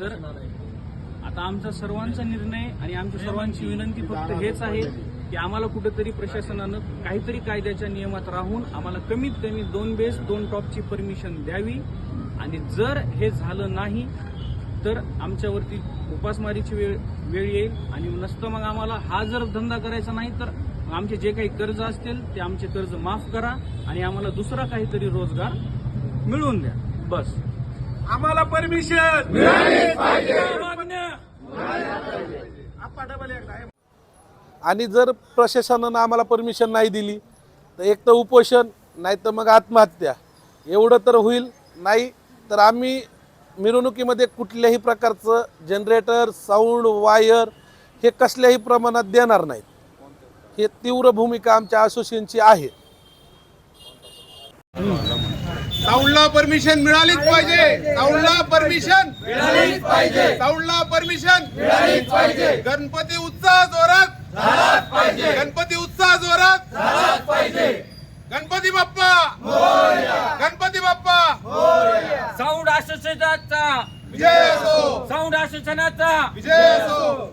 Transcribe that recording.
तर आता आमचा सर्वांचा निर्णय आणि आमच्या सर्वांची विनंती फक्त हेच आहे की आम्हाला कुठेतरी प्रशासनानं काहीतरी कायद्याच्या नियमात राहून आम्हाला कमीत कमी दोन बेस दोन टॉपची परमिशन द्यावी. आणि जर हे झालं नाही तर आमच्यावरती उपासमारीची वेळ वेळ येईल. आणि नसतं मग आम्हाला हा जर धंदा करायचा नाही तर आमचे जे काही कर्ज असतील ते आमचे कर्ज माफ करा आणि आम्हाला दुसरा काहीतरी रोजगार मिळवून द्या. बस. आम्हाला परमिशन आणि जर प्रशासनानं आम्हाला परमिशन नाही दिली तर एक तर उपोषण नाही तर मग आत्महत्या. एवढं तर होईल नाही तर आम्ही मिरवणुकीमध्ये कुठल्याही प्रकारचं जनरेटर साऊंड वायर हे कसल्याही प्रमाणात देणार नाहीत. हे तीव्र भूमिका आमच्या असोसिएशनची आहे. साऊंडला परमिशन मिळालीच पाहिजे. साऊंडला परमिशन मिळालीच पाहिजे. साऊंडला परमिशन मिळालीच पाहिजे. गणपती उत्साह जोरात झालाच पाहिजे. गणपती उत्साह जोरात झालाच पाहिजे. गणपती बाप्पा गणपती बाप्पा साऊंड असोसिएशनचा विजय असो. साऊंड असोसिएशनचा विजय असो.